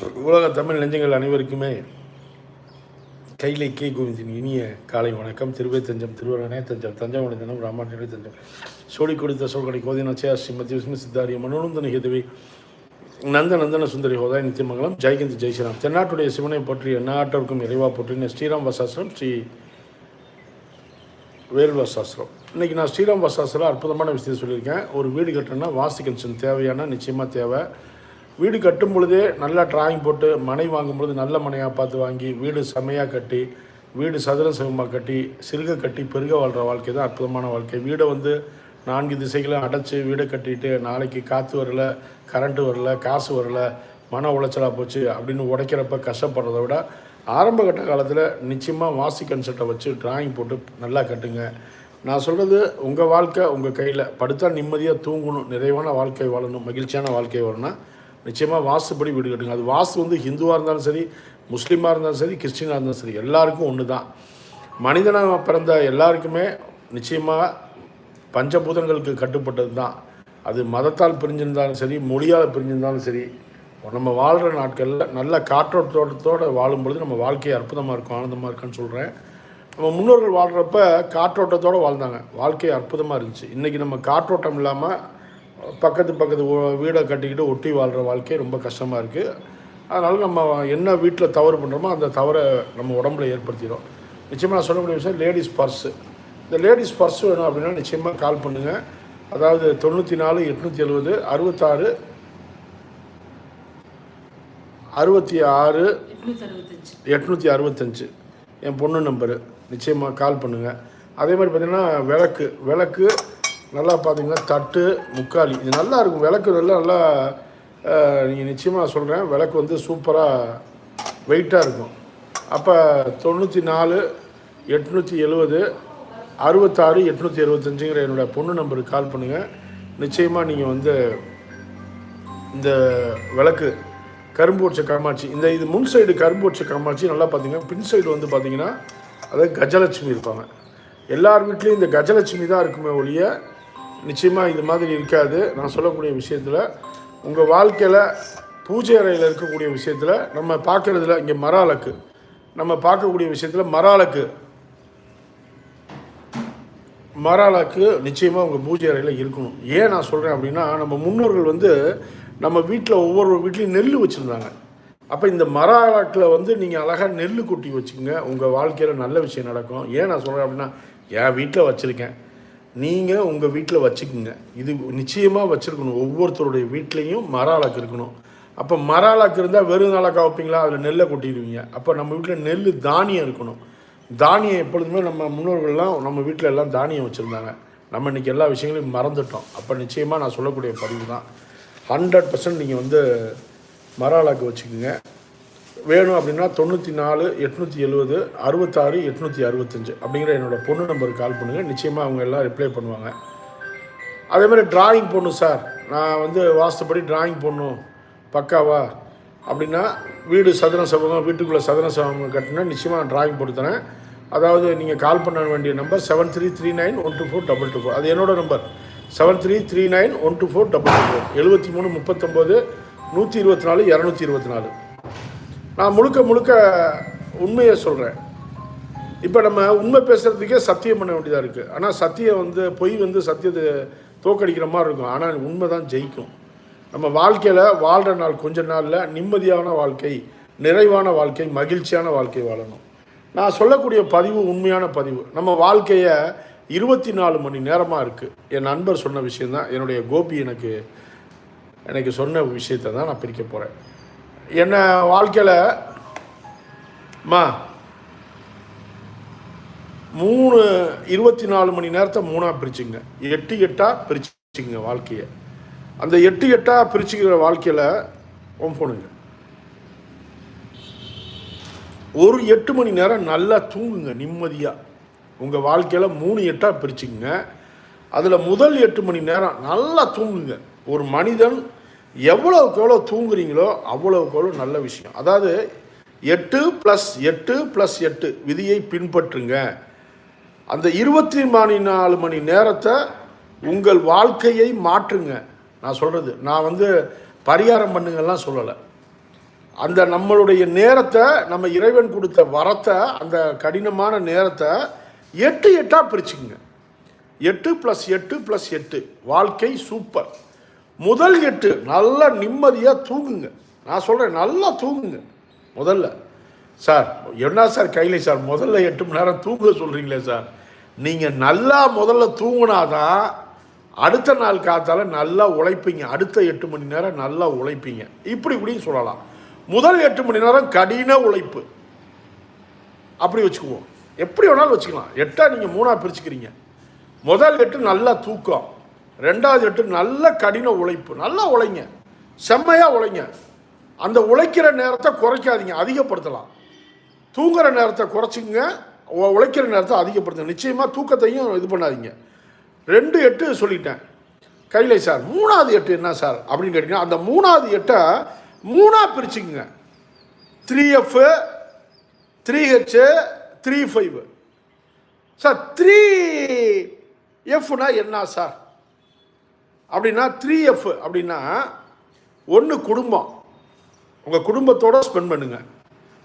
உலக தமிழ் நெஞ்சங்கள் அனைவருக்குமே கைலை கே கோவிந்தின் இனிய காலை வணக்கம். திருவே தஞ்சம் திருவரணே தஞ்சம் தஞ்சாவூர் தினம் ராமாயணி தஞ்சம். சோடி கொடுத்த சோழக்கடை கோதினாச்சியா ஸ்ரீமதி விஷ்ணு சித்தாரிய மனோநந்தன ஹிதவி நந்த நந்தன சுந்தரி ஹோதாய் நித்தியமங்கலம். ஜெயகந்த் ஜெய்ஸ்ரீராம் தென்னாட்டுடைய சிவனை பற்றி நாட்டவருக்கும் இறைவா போற்றின ஸ்ரீராம் வசாஸ்திரம் ஸ்ரீ வேல் வசாஸ்திரம் இன்றைக்கி நான் ஸ்ரீராம் வசாஸ்திரம் அற்புதமான விஷயத்தை சொல்லியிருக்கேன். ஒரு வீடு கட்டணும்னா வாஸ்து கன்சன் தேவையான நிச்சயமாக தேவை. வீடு கட்டும் பொழுதே நல்லா டிராயிங் போட்டு மனை வாங்கும் பொழுது நல்ல மனையாக பார்த்து வாங்கி வீடு செமையாக கட்டி வீடு சதுர சிவமாக கட்டி சிறுக கட்டி பெருக வாழ்கிற வாழ்க்கை தான் அற்புதமான வாழ்க்கை. வீடை வந்து நான்கு திசைகளும் அடைச்சி வீடை கட்டிட்டு நாளைக்கு காற்று வரல கரண்ட்டு வரல காசு வரல மன உளைச்சலாக போச்சு அப்படின்னு உடைக்கிறப்ப கஷ்டப்படுறத விட ஆரம்ப கட்ட காலத்தில் நிச்சயமாக வாசி கன்செப்டை வச்சு டிராயிங் போட்டு நல்லா கட்டுங்க. நான் சொல்கிறது உங்கள் வாழ்க்கை உங்கள் கையில். படுத்தா நிம்மதியாக தூங்கணும் நிறைவான வாழ்க்கை வாழணும் மகிழ்ச்சியான வாழ்க்கை வாழணும்னா நிச்சயமாக வாஸ்துப்படி வீடு கட்டுங்க. அது வாஸ்து வந்து ஹிந்துவாக இருந்தாலும் சரி முஸ்லீமாக இருந்தாலும் சரி கிறிஸ்டினாக இருந்தாலும் சரி எல்லாருக்கும் ஒன்று தான் மனிதனாக பிறந்த எல்லாருக்குமே நிச்சயமாக பஞ்சபூதங்களுக்கு கட்டுப்பட்டது தான் அது மதத்தால் பிரிஞ்சிருந்தாலும் சரி மொழியால் பிரிஞ்சிருந்தாலும் சரி நம்ம வாழ்கிற நாட்களில் நல்ல காற்றோட்டத்தோடு வாழும்பொழுது நம்ம வாழ்க்கை அற்புதமாக இருக்கும் ஆனந்தமாக இருக்குன்னு சொல்கிறேன் நம்ம முன்னோர்கள் வாழ்கிறப்ப காற்றோட்டத்தோடு வாழ்ந்தாங்க. வாழ்க்கை அற்புதமாக இருந்துச்சு. இன்றைக்கி நம்ம காற்றோட்டம் இல்லாமல் பக்கத்து பக்கத்து வீடை கட்டிக்கிட்டு ஒட்டி வாழ்கிற வாழ்க்கையே ரொம்ப கஷ்டமாக இருக்குது அதனால் நம்ம என்ன வீட்டில் தவறு பண்ணுறோமோ அந்த தவறை நம்ம உடம்புல ஏற்படுத்திடும் நிச்சயமாக நான் சொல்லக்கூடிய விஷயம் லேடிஸ் பர்ஸு. இந்த லேடிஸ் பர்ஸ் வேணும் அப்படின்னா நிச்சயமாக கால் பண்ணுங்கள் அதாவது தொண்ணூற்றி நாலு எட்நூற்றி எழுபது அறுபத்தாறு அறுபத்தி ஆறு எட்நூற்றி அறுபத்தஞ்சு. என் பொண்ணு நம்பரு. நிச்சயமாக கால் பண்ணுங்கள் அதே மாதிரி பார்த்தீங்கன்னா விளக்கு விளக்கு நல்லா பார்த்தீங்கன்னா தட்டு முக்காலி இது நல்லா இருக்கும். விளக்கு நல்லா நல்லா நீங்கள் நிச்சயமாக சொல்கிறேன் விளக்கு வந்து சூப்பராக வெயிட்டாக இருக்கும். அப்போ தொண்ணூற்றி நாலு எட்நூற்றி எழுபது அறுபத்தாறு எட்நூற்றி எழுபத்தஞ்சுங்கிற என்னோடய பொண்ணு நம்பருக்கு கால் பண்ணுங்கள் நிச்சயமாக நீங்கள் வந்து இந்த விளக்கு கரும்பு வச்ச காமாட்சி இந்த இது முன் சைடு கரும்பு வச்ச காமாட்சி நல்லா பார்த்தீங்கன்னா பின் சைடு வந்து பார்த்தீங்கன்னா அதாவது கஜலட்சுமி இருப்பாங்க. எல்லார் வீட்லேயும் இந்த கஜலட்சுமி தான் இருக்குமே ஒழிய நிச்சயமாக இது மாதிரி இருக்காது. நான் சொல்லக்கூடிய விஷயத்தில் உங்கள் வாழ்க்கையில் பூஜை அறையில் இருக்கக்கூடிய விஷயத்தில் நம்ம பார்க்குறதுல இங்கே மர அலக்கு நம்ம பார்க்கக்கூடிய விஷயத்தில் மர அலக்கு நிச்சயமாக உங்கள் பூஜை அறையில் இருக்கணும். ஏன் நான் சொல்கிறேன் அப்படின்னா நம்ம முன்னோர்கள் வந்து நம்ம வீட்டில் ஒவ்வொரு வீட்லேயும் நெல் வச்சுருந்தாங்க. அப்போ இந்த மராலாக்கில் வந்து நீங்கள் அழகாக நெல் கொட்டி வச்சுக்கோங்க. உங்கள் வாழ்க்கையில் நல்ல விஷயம் நடக்கும். ஏன் நான் சொல்கிறேன் அப்படின்னா என் வீட்டில் வச்சுருக்கேன். நீங்கள் உங்கள் வீட்டில் வச்சுக்கோங்க. இது நிச்சயமாக வச்சுருக்கணும். ஒவ்வொருத்தருடைய வீட்லேயும் மர அளக்கு இருக்கணும். அப்போ மர அளக்கு இருந்தால் வெறும் அளக்கா வைப்பீங்களா அதில் நெல்லை கொட்டிடுவீங்க. அப்போ நம்ம வீட்டில் நெல் தானியம் இருக்கணும். தானியம் எப்பொழுதுமே நம்ம முன்னோர்கள்லாம் நம்ம வீட்டில் எல்லாம் தானியம் வச்சுருந்தாங்க. நம்ம இன்றைக்கி எல்லா விஷயங்களையும் மறந்துட்டோம். அப்போ நிச்சயமாக நான் சொல்லக்கூடிய பதிவு தான். ஹண்ட்ரட் பர்சன்ட் நீங்கள் வந்து மராலாக்கு வச்சுக்கோங்க. வேணும் அப்படின்னா தொண்ணூற்றி நாலு எட்நூற்றி எழுபது அறுபத்தாறு எட்நூற்றி அறுபத்தஞ்சு அப்படிங்கிற என்னோடய பொண்ணு நம்பருக்கு கால் பண்ணுங்கள் நிச்சயமாக அவங்க எல்லாம் ரிப்ளை பண்ணுவாங்க. அதே மாதிரி டிராயிங் போடணும் சார் நான் வந்து வாஸ்துப்படி டிராயிங் போடணும் பக்காவா அப்படின்னா வீடு சதுர சபகம் வீட்டுக்குள்ளே சதுர சபகம் கட்டினா நிச்சயமாக நான் டிராயிங் போட்டு தரேன். அதாவது நீங்கள் கால் பண்ண வேண்டிய number seven three three nine one two four double two four அது என்னோடய number seven three three nine one two four double two four எழுபத்தி மூணு முப்பத்தொம்போது நூற்றி இருபத்தி நாலு இரநூத்தி இருபத்தி நாலு. நான் முழுக்க முழுக்க உண்மையை சொல்கிறேன் இப்போ நம்ம உண்மை பேசுகிறதுக்கே சத்தியம் பண்ண வேண்டியதாக இருக்குது ஆனால் சத்தியம் வந்து பொய் வந்து சத்தியத்தை தோக்கடிக்கிற மாதிரி இருக்கும். ஆனால் உண்மை தான் ஜெயிக்கும். நம்ம வாழ்க்கையில் வாழ்கிற நாள் கொஞ்ச நாளில் நிம்மதியான வாழ்க்கை நிறைவான வாழ்க்கை மகிழ்ச்சியான வாழ்க்கை வாழணும். நான் சொல்லக்கூடிய பதிவு உண்மையான பதிவு. நம்ம வாழ்க்கையை இருபத்தி நாலு மணி நேரமாக இருக்குது என் நண்பர் சொன்ன விஷயந்தான் என்னுடைய கோபி எனக்கு எனக்கு சொன்ன விஷயத்தை தான் நான் பிரிக்க போகிறேன் என்ன வாழ்க்கையில் மா மூணு இருபத்தி நாலு மணி நேரத்தை மூணாக பிரிச்சுங்க. எட்டு எட்டாக பிரிச்சுங்க வாழ்க்கையை. அந்த எட்டு எட்டாக பிரிச்சுக்கிற வாழ்க்கையில் உன் போனுங்க ஒரு எட்டு மணி நேரம் நல்லா தூங்குங்க நிம்மதியாக உங்கள் வாழ்க்கையில் மூணு எட்டாக பிரிச்சுங்க. அதில் முதல் எட்டு மணி நேரம் நல்லா தூங்குங்க. ஒரு மனிதன் எவ்வளவுக்கு எவ்வளோ தூங்குறீங்களோ அவ்வளவுக்கு எவ்வளோ நல்ல விஷயம். அதாவது எட்டு ப்ளஸ் எட்டு ப்ளஸ் எட்டு விதியை பின்பற்றுங்க. அந்த இருபத்தி மணி நாலு மணி நேரத்தை உங்கள் வாழ்க்கையை மாற்றுங்க. நான் சொல்கிறது நான் வந்து பரிகாரம் பண்ணுங்கள்லாம் சொல்லலை. அந்த நம்மளுடைய நேரத்தை நம்ம இறைவன் கொடுத்த வரத்தை அந்த கடினமான நேரத்தை எட்டு எட்டாக பிரிச்சுக்குங்க. எட்டு ப்ளஸ் எட்டு ப்ளஸ் எட்டு வாழ்க்கை சூப்பர் முதல் எட்டு நல்லா நிம்மதியாக தூங்குங்க. நான் சொல்கிறேன் நல்லா தூங்குங்க. முதல்ல. சார் என்ன சார் கையில் சார்? முதல்ல எட்டு மணி நேரம் தூங்க சொல்கிறீங்களே சார்? நீங்கள் நல்லா முதல்ல தூங்கினாதான் அடுத்த நாள் காத்தால் நல்லா உழைப்பீங்க. அடுத்த எட்டு மணி நேரம் நல்லா உழைப்பீங்க. இப்படி இப்படின்னு சொல்லலாம். முதல் எட்டு மணி நேரம் கடின உழைப்பு. அப்படி வச்சுக்குவோம். எப்படி வேணாலும் வச்சுக்கலாம். எட்டாக நீங்கள் மூணாக பிரிச்சுக்கிறீங்க. முதல் எட்டு நல்லா தூக்கம். ரெண்டாவது எட்டு நல்ல கடின உழைப்பு. நல்லா உழைங்க. செம்மையாக உழைங்க. அந்த உழைக்கிற நேரத்தை குறைக்காதீங்க. அதிகப்படுத்தலாம். தூங்குற நேரத்தை குறைச்சிங்க உழைக்கிற நேரத்தை அதிகப்படுத்துங்க. நிச்சயமாக தூக்கத்தையும் இது பண்ணாதீங்க. ரெண்டு எட்டு சொல்லிட்டேன். கைலை சார். மூணாவது எட்டு என்ன சார்? அப்படின்னு கேட்டிங்கன்னா அந்த மூணாவது எட்டை மூணாக பிரிச்சுக்குங்க. Three F three H three five sir three எஃப்னா என்ன சார்? அப்படின்னா த்ரீ எஃப் அப்படின்னா ஒன்று குடும்பம். உங்கள் குடும்பத்தோடு ஸ்பெண்ட் பண்ணுங்கள்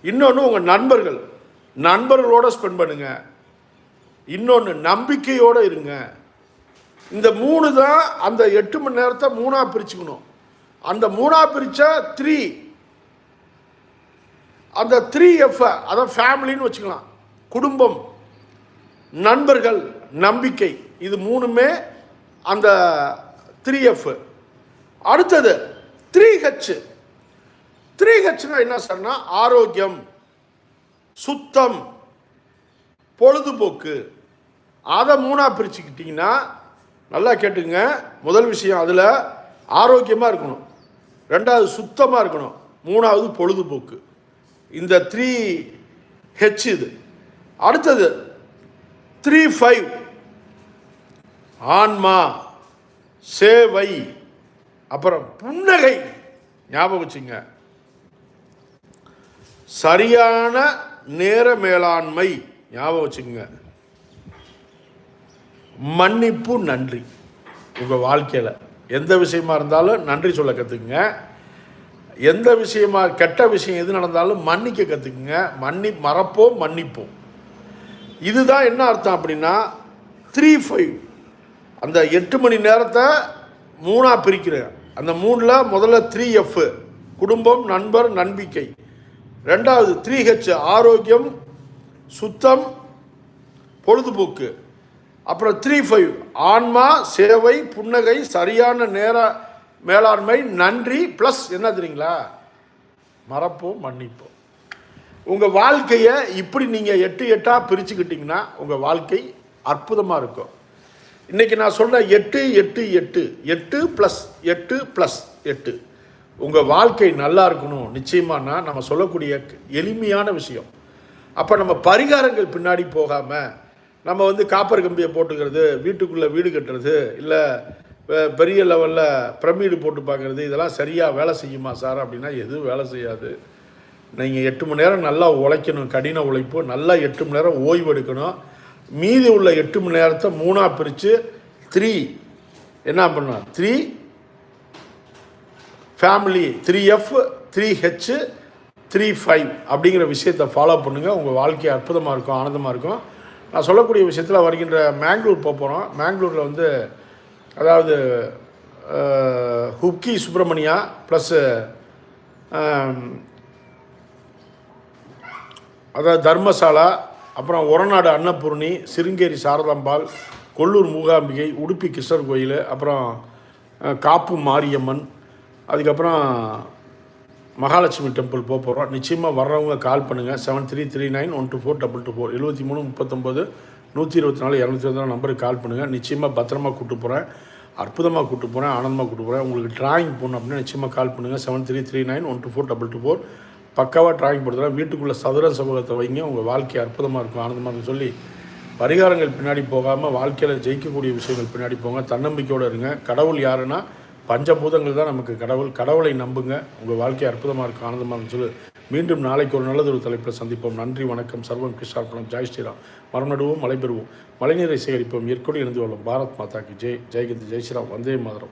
இன்னொன்று உங்கள் நண்பர்கள். நண்பர்களோட ஸ்பெண்ட் பண்ணுங்கள் இன்னொன்று நம்பிக்கையோடு இருங்க. இந்த மூணு தான் அந்த எட்டு மணி நேரத்தை மூணாக பிரிச்சுக்கணும். அந்த மூணாக பிரித்தா த்ரீ அந்த த்ரீ எஃப் அதான் ஃபேமிலின்னு வச்சுக்கலாம். குடும்பம் நண்பர்கள் நம்பிக்கை. இது மூணுமே அந்த த்ரீ எஃப் அடுத்தது த்ரீ ஹெச் த்ரீ ஹெச்னா என்ன சார்னா ஆரோக்கியம் சுத்தம் பொழுதுபோக்கு. அதை மூணாக பிரிச்சுக்கிட்டிங்கன்னா நல்லா கேட்டுங்க முதல் விஷயம் அதில் ஆரோக்கியமாக இருக்கணும். ரெண்டாவது சுத்தமாக இருக்கணும். மூணாவது பொழுதுபோக்கு. இந்த த்ரீ ஹெச் இது. அடுத்தது த்ரீ ஃபைவ் ஆன்மா. சேவை. அப்புறம் புன்னகை. ஞாபகம் வச்சுங்க. சரியான நேர மேலாண்மை. ஞாபகம் வச்சுங்க. மன்னிப்பு நன்றி. உங்கள் வாழ்க்கையில் எந்த விஷயமா இருந்தாலும் நன்றி சொல்ல கற்றுக்குங்க எந்த விஷயமா கெட்ட விஷயம் எது நடந்தாலும் மன்னிக்க கற்றுக்குங்க மன்னி மறப்போம் மன்னிப்போம். இதுதான் என்ன அர்த்தம் அப்படின்னா த்ரீ ஃபைவ் அந்த எட்டு மணி நேரத்தை மூணாக பிரிக்கிறேன். அந்த மூணில் முதல்ல த்ரீ எஃப் குடும்பம் நண்பர் நம்பிக்கை. ரெண்டாவது த்ரீ ஹெச் ஆரோக்கியம் சுத்தம் பொழுதுபோக்கு. அப்புறம் த்ரீ ஃபைவ் ஆன்மா சேவை புன்னகை சரியான நேர மேலாண்மை நன்றி ப்ளஸ் என்ன தெரியுங்களா? மறப்போம் மன்னிப்போம். உங்கள் வாழ்க்கையை இப்படி நீங்கள் எட்டு எட்டாக பிரிச்சுக்கிட்டிங்கன்னா உங்கள் வாழ்க்கை அற்புதமாக இருக்கும். இன்றைக்கி நான் சொல்ற எட்டு எட்டு எட்டு. எட்டு ப்ளஸ் எட்டு ப்ளஸ் எட்டு. உங்கள் வாழ்க்கை நல்லா இருக்கணும். நிச்சயமானா நம்ம சொல்லக்கூடிய எளிமையான விஷயம். அப்போ நம்ம பரிகாரங்கள் பின்னாடி போகாமல் நம்ம வந்து காப்பர் கம்பியை போட்டுக்கிறது வீட்டுக்குள்ளே வீடு கட்டுறது இல்லை பெரிய லெவலில் பிரமீடு போட்டு பார்க்குறது இதெல்லாம் சரியாக வேலை செய்யுமா சார்? அப்படின்னா எதுவும் வேலை செய்யாது. நீங்கள் எட்டு மணி நேரம் நல்லா உழைக்கணும். கடின உழைப்பு. நல்லா எட்டு மணி நேரம் ஓய்வு எடுக்கணும். மீதி உள்ள எட்டு மணி நேரத்தை மூணாக பிரித்து த்ரீ என்ன பண்ணணும் three family three F three H three five அப்படிங்கிற விஷயத்தை ஃபாலோ பண்ணுங்கள் உங்கள் வாழ்க்கை அற்புதமாக இருக்கும் ஆனந்தமாக இருக்கும். நான் சொல்லக்கூடிய விஷயத்தில் வருகின்ற மேங்களூர் போக போகிறோம் மேங்களூரில் வந்து அதாவது ஹுக்கி சுப்பிரமணியா ப்ளஸ்ஸு அதாவது தர்மசாலா அப்புறம் ஒரநாடு அன்னபூர்ணி சிருங்கேரி சாரதாம்பாள் கொல்லூர் மூகாம்பிகை உடுப்பி கிருஷ்ணர் கோயில் அப்புறம் காப்பு மாரியம்மன் அதுக்கப்புறம் மகாலட்சுமி டெம்பிள் போக போகிறோம் நிச்சயமாக வர்றவங்க கால் பண்ணுங்கள் seven three three nine one two four double two four எழுபத்தி மூணு முப்பத்தொம்போது நூற்றி இருபத்தி நாலு இரநூத்தி இருபத்தி நாலு நம்பருக்கு கால் பண்ணுங்கள் நிச்சயமாக பத்திரமா கூப்பிட்டு போகிறேன் அற்புதமாக கூப்பிட்டு போகிறேன் ஆனந்தமாக கூப்பிட்டு போகிறேன் உங்களுக்கு டிராயிங் போடணும் அப்படின்னா நிச்சயமாக கால் பண்ணுங்கள் seven three three nine one two four double two four பக்காவாக டிராயிங் போடுறதுனா வீட்டுக்குள்ளே சதுர சமூகத்தை வைங்க. உங்கள் வாழ்க்கை அற்புதமாக இருக்கும். ஆனந்தமாக சொல்லி பரிகாரங்கள் பின்னாடி போகாமல் வாழ்க்கையில் ஜெயிக்கக்கூடிய விஷயங்கள் பின்னாடி போங்க. தன்னம்பிக்கையோடு இருங்க. கடவுள் யாருன்னா பஞ்சபூதங்கள் தான் நமக்கு கடவுள். கடவுளை நம்புங்க. உங்கள் வாழ்க்கை அற்புதமாக இருக்கும். ஆனந்தமாக சொல்லி. மீண்டும் நாளைக்கு ஒரு நல்லதொரு தலைப்பில் சந்திப்போம். நன்றி வணக்கம். சர்வம் கிருஷ்ணார்பணம். ஜெய் ஸ்ரீராம். மரம் நடுவோம் மழை பெறுவோம். மழைநீரை சேகரிப்போம். இயற்கையோடு இணைந்து கொள்ளும். பாரத் மாதாக்கு ஜெய். ஜெய்கிந்த் ஜெய் ஸ்ரீராம். வந்தே மாதரம்.